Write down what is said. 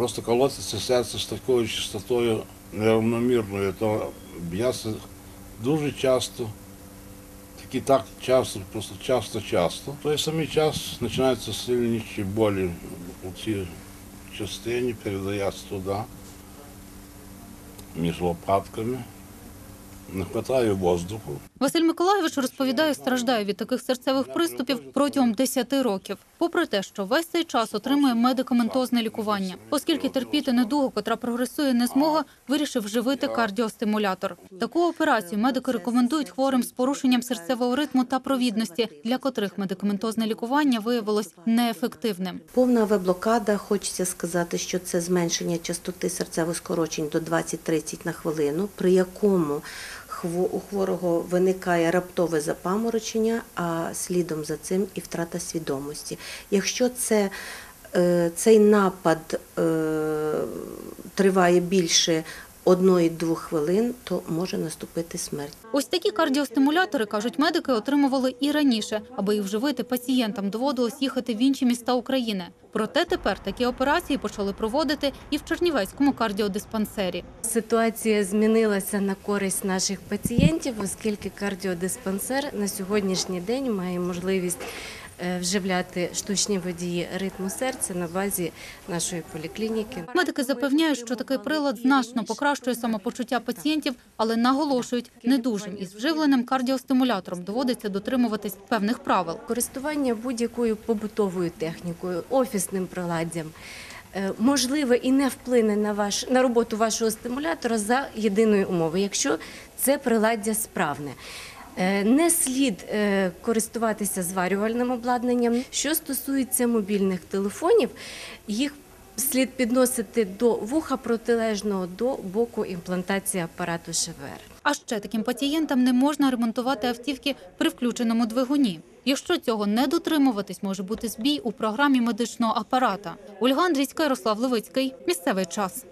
Просто колотиться серце з такою частотою неравномірною, то б'ється дуже часто, такі так часто, просто часто-часто. Той самий час починаються сильніші болі у цій частині, передається туди, між лопатками. Не вистачає воздуху. Василь Миколайович розповідає, страждає від таких серцевих приступів протягом 10 років. Попри те, що весь цей час отримує медикаментозне лікування, оскільки терпіти недугу, котра прогресує не змога, вирішив вживити кардіостимулятор. Таку операцію медики рекомендують хворим з порушенням серцевого ритму та провідності, для котрих медикаментозне лікування виявилось неефективним. Повна В-блокада, хочеться сказати, що це зменшення частоти серцевих скорочень до 20-30 на хвилину, при якому у хворого виникає раптове запаморочення, а слідом за цим і втрата свідомості. Якщо це, е, цей напад е, триває більше одної-двох хвилин, то може наступити смерть. Ось такі кардіостимулятори, кажуть медики, отримували і раніше. Аби їх вживити, пацієнтам доводилось їхати в інші міста України. Проте тепер такі операції почали проводити і в Чернівецькому кардіодиспансері. Ситуація змінилася на користь наших пацієнтів, оскільки кардіодиспансер на сьогоднішній день має можливість вживляти штучні водії ритму серця на базі нашої поліклініки. Медики запевняють, що такий прилад значно покращує самопочуття пацієнтів, але наголошують, недужим із вживленим кардіостимулятором доводиться дотримуватись певних правил. Користування будь-якою побутовою технікою, офісним приладдям. е, Можливе і не вплине на ваш на роботу вашого стимулятора за єдиної умови, якщо це приладдя справне. Е, Не слід е, користуватися зварювальним обладнанням. Що стосується мобільних телефонів, їх слід підносити до вуха протилежного до боку імплантації апарату ШВР. А ще таким пацієнтам не можна ремонтувати автівки при включеному двигуні. Якщо цього не дотримуватись, може бути збій у програмі медичного апарата. Ольга Андрійська, Ярослав Левицький. Місцевий час.